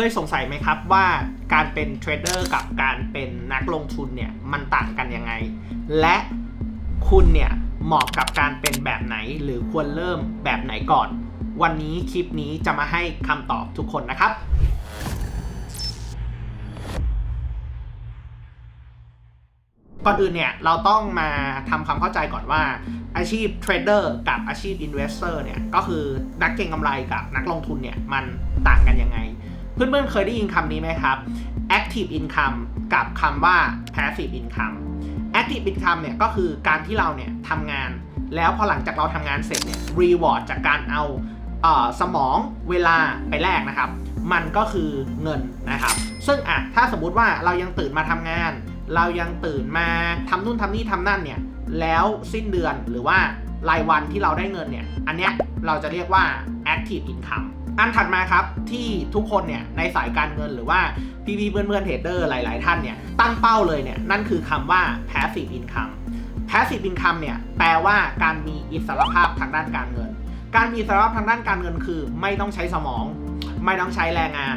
เคยสงสัยไหมครับว่าการเป็นเทรดเดอร์กับการเป็นนักลงทุนเนี่ยมันต่างกันยังไง และคุณเนี่ยเหมาะกับการเป็นแบบไหนหรือควรเริ่มแบบไหนก่อน วันนี้คลิปนี้จะมาให้คำตอบทุกคนนะครับก่อนอื่นเนี่ยเราต้องมาทำความเข้าใจก่อนว่าอาชีพเทรดเดอร์กับอาชีพอินเวสเตอร์เนี่ยก็คือนักเก็งกำไรกับนักลงทุนเนี่ยมันต่างกันยังไง เพื่อนๆเคยได้ยินคำนี้ไหมครับ active income กับคำว่า passive income active income เนี่ยก็คือการที่เราเนี่ยทำงาน แล้วพอหลังจากเราทำงานเสร็จเนี่ย reward จากการเอาเออสมองเวลาไปแลกนะครับ มันก็คือเงินนะครับ ซึ่งอะถ้าสมมุติว่าเรายังตื่นมาทำงาน เรายังตื่นมาทำนู่นทำนี่ทำนั่นเนี่ย แล้วสิ้นเดือนหรือว่า รายวันที่เราได้เงินเนี่ย อันเนี้ยเราจะเรียกว่า active income อันถัดมาครับที่ทุกคนเนี่ยในสายการเงินหรือว่าพี่ๆเพื่อนๆเทรดเดอร์หลาย ๆ ท่านเนี่ยตั้งเป้าเลยเนี่ยนั่นคือคำว่า passive income passive income เนี่ยแปลว่าการมีอิสรภาพทางด้านการเงิน การมีอิสรภาพทางด้านการเงินคือ ไม่ต้องใช้สมอง ไม่ต้องใช้แรงงาน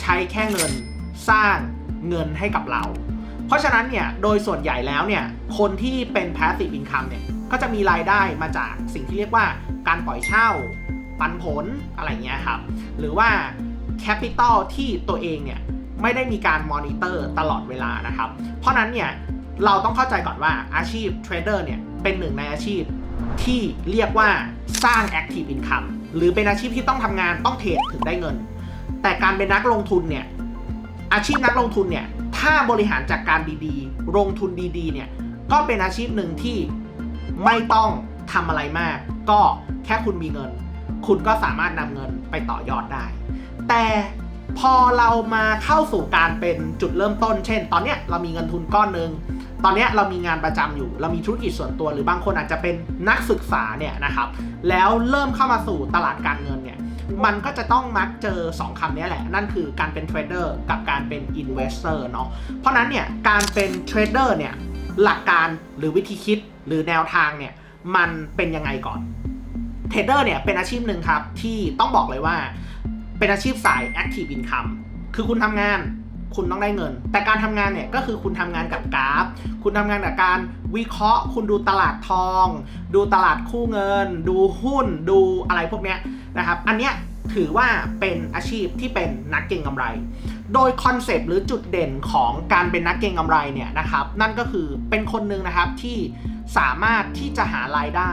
ใช้แค่เงินสร้างเงินให้กับเรา เพราะฉะนั้นเนี่ยโดยส่วนใหญ่แล้วเนี่ยคนที่เป็น passive income เนี่ย ก็จะมีรายได้มาจากสิ่งที่เรียกว่าการปล่อยเช่า ปันผลอะไรเงี้ยครับ หรือว่า capital ที่ตัวเองเนี่ยไม่ได้มีการมอนิเตอร์ตลอดเวลานะครับ เพราะนั้นเนี่ยเราต้องเข้าใจก่อนว่าอาชีพเทรดเดอร์เนี่ยเป็นหนึ่งในอาชีพที่เรียกว่าสร้าง active income หรือเป็นอาชีพที่ต้องทำงานต้องเทรดถึงได้เงิน แต่การเป็นนักลงทุนเนี่ยอาชีพนักลงทุนเนี่ยถ้าบริหารจัดกการดีๆ ลงทุนดีๆเนี่ยก็เป็นอาชีพหนึ่งที่ ไม่ต้องทำอะไรมาก ก็แค่คุณมีเงิน คุณก็สามารถนำเงินไปต่อยอดได้ แต่พอเรามาเข้าสู่การเป็นจุดเริ่มต้น เช่น ตอนเนี้ยเรามีเงินทุนก้อนหนึ่งตอนเนี้ยเรามีงานประจำอยู่ เรามีธุรกิจส่วนตัวหรือบางคนอาจจะเป็นนักศึกษาเนี่ยนะครับ แล้วเริ่มเข้ามาสู่ตลาดการเงินเนี่ย มันก็จะต้องมักเจอ 2คำนี้แหละ นั่นคือการเป็นเทรดเดอร์กับการเป็นอินเวสเตอร์เนาะ เพราะนั้นเนี่ยการเป็นเทรดเดอร์เนี่ยหลักการหรือวิธีคิด หรือแนวทางเนี่ยมันเป็นยังไงก่อนเทรดเดอร์เนี่ยเป็นอาชีพหนึ่งครับที่ต้องบอกเลยว่าเป็นอาชีพสาย Active Income คือคุณทำงานคุณต้องได้เงิน แต่การทำงานเนี่ยก็คือคุณทำงานกับกราฟ คุณทำงานกับการวิเคราะห์ คุณดูตลาดทอง ดูตลาดคู่เงิน ดูหุ้น ดูอะไรพวกเนี้ยนะครับ อันเนี้ย ถือว่าเป็นอาชีพที่เป็นนักเก็งกำไร โดยคอนเซปต์หรือจุดเด่นของการเป็นนักเก็งกำไรเนี่ยนะครับ นั่นก็คือเป็นคนหนึ่งนะครับที่สามารถที่จะหารายได้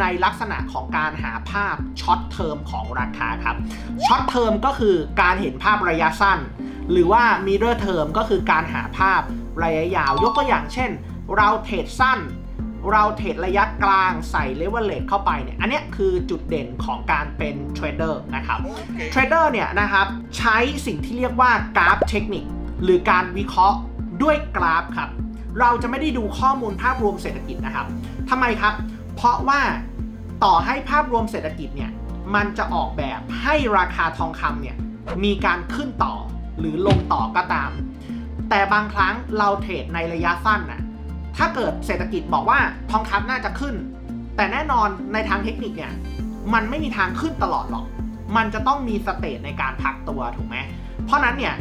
ในลักษณะของการหาภาพช็อตเทอมของราคาครับช็อตเทอมก็คือการเห็นภาพระยะสั้น หรือว่ามิเรอร์เทอมก็คือการหาภาพระยะยาว ยกตัวอย่างเช่น เราเทรดสั้น เราเทรดระยะกลางใส่เลเวลเล e เข้าไปเนี่ย อันเนี้ยคือจุดเด่นของการเป็นเทรดเดอร์นะครับ เทรดเดอร์เนี่ยนะครับใช้สิ่งที่เรียกว่ากราฟเทคนิค หรือการวิเคราะห์ด้วยกราฟครับ เราจะไม่ได้ดูข้อมูลภาพรวมเศรษฐกิจนะครับทำไมครับ เพราะว่าต่อให้ภาพรวมเศรษฐกิจเนี่ยมันจะออกแบบให้ราคาทองคำเนี่ยมีการขึ้นต่อหรือลงต่อก็ตาม แต่บางครั้งเราเทรดในระยะสั้นน่ะ ถ้าเกิดเศรษฐกิจบอกว่าทองคำน่าจะขึ้น แต่แน่นอนในทางเทคนิคเนี่ยมันไม่มีทางขึ้นตลอดหรอก มันจะต้องมีสเตจในการพักตัวถูกไหมเพราะนั้นเนี่ย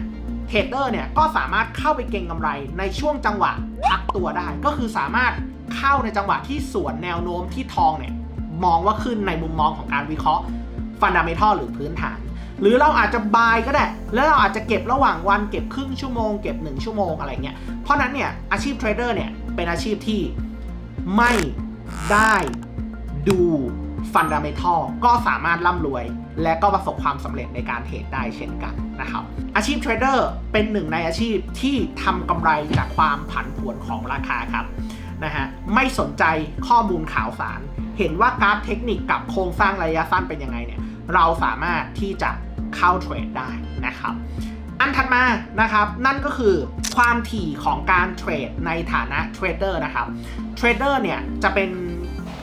เทรดเดอร์เนี่ยก็สามารถเข้าไปเก็งกำไรในช่วงจังหวะพักตัวได้ ก็คือสามารถเข้าในจังหวะที่สวนแนวโน้มที่ทองเนี่ยมองว่าขึ้นในมุมมองของการวิเคราะห์ฟันดัมเมทัลหรือพื้นฐาน หรือเราอาจจะบายก็ได้ แล้วเราอาจจะเก็บระหว่างวันเก็บครึ่งชั่วโมงเก็บ 1 ชั่วโมงอะไรเงี้ยเพราะนั้นเนี่ยอาชีพเทรดเดอร์เนี่ย เป็นอาชีพที่ไม่ได้ดูฟันดัมเมทัลก็สามารถร่ำรวย และก็ประสบความสำเร็จในการเทรดได้เช่นกันนะครับ อาชีพเทรดเดอร์เป็นหนึ่งในอาชีพที่ทำกำไรจากความผันผวนของราคาครับนะฮะไม่สนใจข้อมูลข่าวสาร เห็นว่ากราฟเทคนิคกับโครงสร้างระยะสั้นเป็นยังไงเนี่ยเราสามารถที่จะเข้าเทรดได้นะครับ อันถัดมานะครับนั่นก็คือ ความถี่ของการเทรดในฐานะเทรดเดอร์นะครับ เทรดเดอร์เนี่ยจะเป็น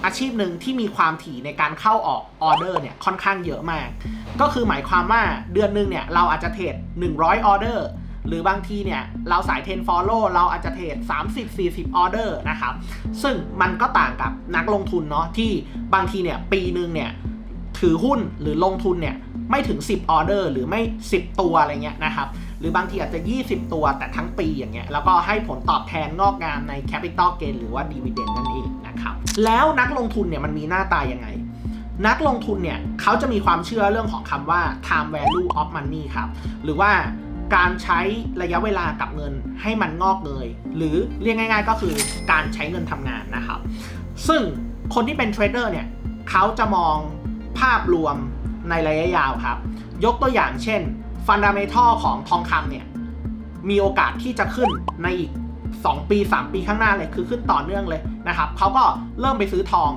อาชีพหนึ่งที่มีความถี่ในการเข้าออกออเดอร์เนี่ยค่อนข้างเยอะมาก ก็คือหมายความว่าเดือนหนึ่งเนี่ยเราอาจจะเทรด100ออเดอร์หรือบางทีเนี่ยเราสาย10 follow เราอาจจะเทรด30-40ออเดอร์นะครับ ซึ่งมันก็ต่างกับนักลงทุนเนาะที่บางทีเนี่ยปีหนึ่งเนี่ยถือหุ้นหรือลงทุนเนี่ยไม่ถึง 10ออเดอร์หรือไม่ 10 ตัวอะไรเงี้ยนะครับ หรือบางทีอาจจะ 20 ตัวแต่ทั้งปีอย่างเงี้ยแล้วก็ให้ผลตอบแทนงอกงามใน Capital Gain หรือว่า Dividend นั่นเองนะครับแล้วนักลงทุนเนี่ยมันมีหน้าตายังไง นักลงทุนเนี่ยเขาจะมีความเชื่อเรื่องของคำว่า time value of money ครับหรือว่าการใช้ระยะเวลากับเงินให้มันงอกเงยหรือเรียกง่าย ๆ ก็คือการใช้เงินทำงานนะครับ ซึ่งคนที่เป็นเทรดเดอร์เนี่ยเขาจะมองภาพรวมในระยะยาวครับ ยกตัวอย่างเช่น ฟันดัมเมทัลของทองคำเนี่ย มีโอกาสที่จะขึ้นในอีก 2 ปี 3 ปีข้างหน้าเลยคือขึ้นต่อเนื่องเลยนะครับเขาก็เริ่มไปซื้อทอง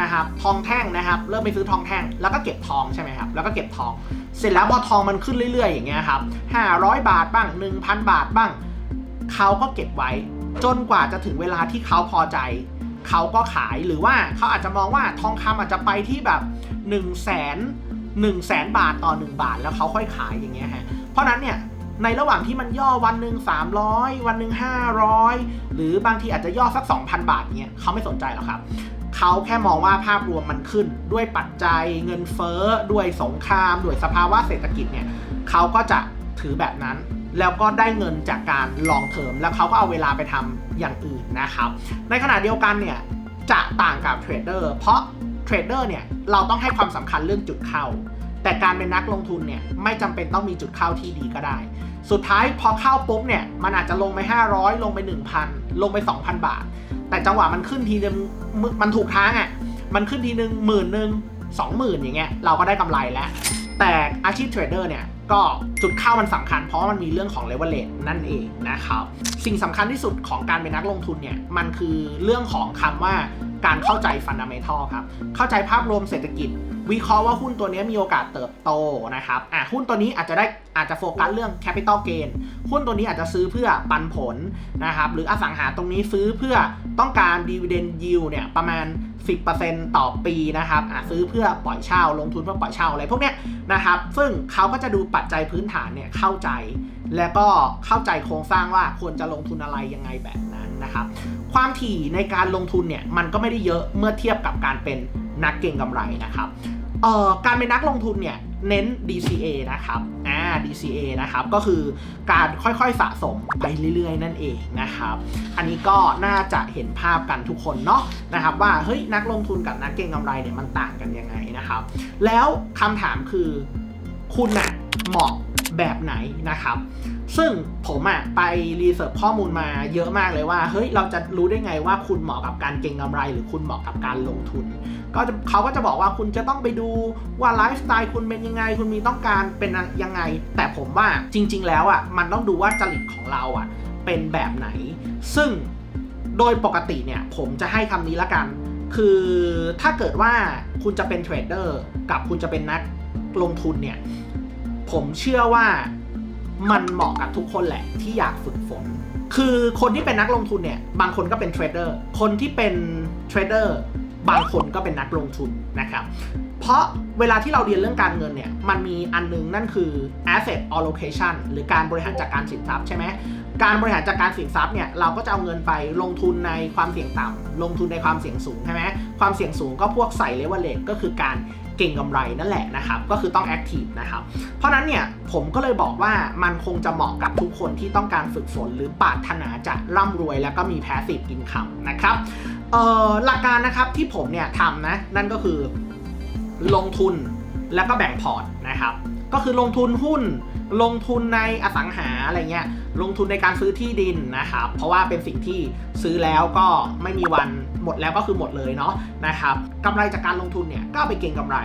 นะครับทองแท่งนะครับ เริ่มไปซื้อทองแท่ง แล้วก็เก็บทองใช่ไหมครับ แล้วก็เก็บทอง เสร็จแล้วพอทองมันขึ้นเรื่อย ๆ อย่างเงี้ยครับ500 บาทบ้าง 1,000 บาทบ้างเขาก็เก็บไว้ จนกว่าจะถึงเวลาที่เขาพอใจเขาก็ขายหรือว่าเขาอาจจะมองว่าทองคำอาจจะไปที่แบบ1นึ่งแสน หนึ่งแสนบาทต่อ 1 บาทแล้วเขาค่อยขายอย่างเงี้ยฮะ เพราะนั้นเนี่ยในระหว่างที่มันย่อวันหนึ่ง300 วันหนึ่ง500 หรือบางทีอาจจะย่อสัก 2,000 บาทเงี้ยเขาไม่สนใจหรอกครับเขาแค่มองว่าภาพรวมมันขึ้นด้วยปัจจัยเงินเฟ้อด้วยสงคราม ด้วยสภาวะเศรษฐกิจเนี่ยเขาก็จะถือแบบนั้น แล้วก็ได้เงินจากการลองเทอมแล้วเขาก็เอาเวลาไปทำอย่างอื่นนะครับ ในขณะเดียวกันเนี่ยจะต่างกับเทรดเดอร์เพราะ เทรดเดอร์เนี่ยเราต้องให้ความสำคัญเรื่องจุดเข้า แต่การเป็นนักลงทุนเนี่ยไม่จำเป็นต้องมีจุดเข้าที่ดีก็ได้ สุดท้ายพอเข้าปุ๊บเนี่ยมันอาจจะลงไป 500 ลงไป 1,000 ลงไป 2,000 บาท แต่จังหวะมันขึ้นทีนึงมันถูกทางอะ่ะมันขึ้นทีนึงหมื่นหนึ่งสองหมื่นอย่างเงี้ยเราก็ได้กำไรแล้ว แต่อาชีพเทรดเดอร์เนี่ยก็จุดเข้ามันสำคัญเพราะมันมีเรื่องของเลเวลเลตนั่นเองนะครับ สิ่งสำคัญที่สุดของการเป็นนักลงทุนเนี่ยมันคือเรื่องของคำว่า การเข้าใจฟันดัมเมทัลครับ เข้าใจภาพรวมเศรษฐกิจ วิเคราะห์ว่าหุ้นตัวนี้มีโอกาสเติบโตนะครับอะหุ้นตัวนี้อาจจะได้อาจจะโฟกัสเรื่อง Capital Gain หุ้นตัวนี้อาจจะซื้อเพื่อปันผลนะครับหรืออสังหาตรงนี้ซื้อเพื่อต้องการ Dividend Yield เนี่ยประมาณ 10%ต่อปีนะครับอะซื้อเพื่อปล่อยเช่าลงทุนเพื่อปล่อยเช่าอะไรพวกเนี้ยนะครับซึ่งเขาก็จะดูปัจจัยพื้นฐานเนี่ยเข้าใจ แล้วก็เข้าใจโครงสร้างว่าควรจะลงทุนอะไรยังไงแบบนั้นนะครับความถี่ในการลงทุนเนี่ยมันก็ไม่ได้เยอะเมื่อเทียบกับการเป็น นักเก็งกำไรนะครับเอ่อการเป็นนักลงทุนเนี่ยเน้น DCA นะครับอ่า DCA นะครับ ก็คือการค่อยๆสะสมไปเรื่อยๆ นั่นเองนะครับ อันนี้ก็น่าจะเห็นภาพกันทุกคนเนาะนะครับ ว่าเฮ้ยนักลงทุนกับนักเก็งกำไรเนี่ยมันต่างกันยังไงนะครับ แล้วคำถามคือคุณน่ะเหมาะ แบบไหนนะครับ ซึ่งผมอะไปรีเสิร์ชข้อมูลมาเยอะมากเลยว่า เฮ้ย เราจะรู้ได้ไงว่าคุณเหมาะกับการเก็งกำไร หรือคุณเหมาะกับการลงทุน ก็เขาก็จะบอกว่าคุณจะต้องไปดูว่าไลฟ์สไตล์คุณเป็นยังไง คุณมีต้องการเป็นยังไง แต่ผมว่าจริง ๆ แล้วอะมันต้องดูว่าจริตของเราอะเป็นแบบไหน ซึ่งโดยปกติเนี่ยผมจะให้คำนี้ละกัน คือถ้าเกิดว่าคุณจะเป็นเทรดเดอร์กับคุณจะเป็นนักลงทุนเนี่ย ผมเชื่อว่ามันเหมาะกับทุกคนแหละที่อยากฝึกฝน คือคนที่เป็นนักลงทุนเนี่ย บางคนก็เป็นเทรดเดอร์ คนที่เป็นเทรดเดอร์บางคนก็เป็นนักลงทุนนะครับ เพราะเวลาที่เราเรียนเรื่องการเงินเนี่ย มันมีอันนึงนั่นคือ asset allocation หรือการบริหารจัดการสินทรัพย์ใช่ไหม การบริหารจัดการสินทรัพย์เนี่ย เราก็จะเอาเงินไปลงทุนในความเสี่ยงต่ำลงทุนในความเสี่ยงสูงใช่ไหม ความเสี่ยงสูงก็พวกใส่เลเวลเลก็คือการเก่งกำไรนั่นแหละนะครับ ก็คือต้องแอคทีฟนะครับ เพราะนั้นเนี่ยผมก็เลยบอกว่ามันคงจะเหมาะกับทุกคนที่ต้องการฝึกฝน หรือปรารถนาจะร่ำรวยแล้วก็มีแพสซีฟอินคัมนะครับหลักการนะครับที่ผมเนี่ยทำนะ นั่นก็คือลงทุนแล้วก็แบ่งพอร์ตนะครับ ก็คือลงทุนหุ้น ลงทุนในอสังหาอะไรเงี้ย ลงทุนในการซื้อที่ดินนะครับ เพราะว่าเป็นสิ่งที่ซื้อแล้วก็ไม่มีวันหมดแล้วก็คือหมดเลยเนาะนะครับกำไรจากการลงทุนเนี่ยก็ไปเก็งกำไร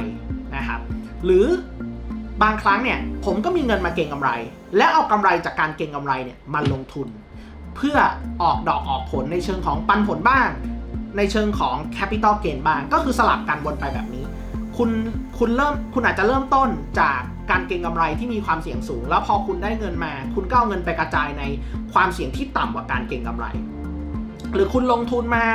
นะครับ หรือบางครั้งเนี่ยผมก็มีเงินมาเก็งกำไร และเอากำไรจากการเก็งกำไรเนี่ยมาลงทุน เพื่อออกดอกออกผลในเชิงของปันผลบ้าง ในเชิงของ capital gain บ้าง ก็คือสลับกันวนไปแบบนี้ คุณคุณเริ่มคุณอาจจะเริ่มต้นจาก การเก็งกำไรที่มีความเสี่ยงสูง แล้วพอคุณได้เงินมา คุณก็เอาเงินไปกระจายในความเสี่ยงที่ต่ำกว่าการเก็งกำไร หรือคุณลงทุนมา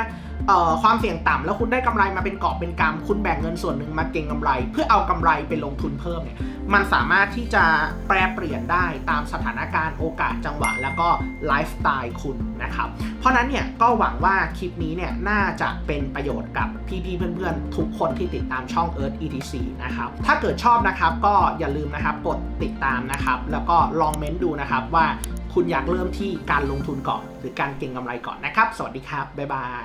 ความเสี่ยงต่ำแล้วคุณได้กำไรมาเป็นกอบเป็นกำคุณแบ่งเงินส่วนหนึ่งมาเก็งกำไร เพื่อเอากำไรไปลงทุนเพิ่มเนี่ยมันสามารถที่จะแปรเปลี่ยนได้ตามสถานการณ์โอกาสจังหวะ แล้วก็ไลฟ์สไตล์คุณนะครับ เพราะนั้นเนี่ยก็หวังว่าคลิปนี้เนี่ยน่าจะเป็นประโยชน์กับพี่ๆเพื่อนๆ ทุกคนที่ติดตามช่อง Earth ETC นะครับถ้าเกิดชอบนะครับก็อย่าลืมนะครับกดติดตามนะครับแล้วก็ลองเม้นดูนะครับว่าคุณอยากเริ่มที่การลงทุนก่อน หรือการเก็งกำไรก่อนนะครับ สวัสดีครับ บ๊ายบาย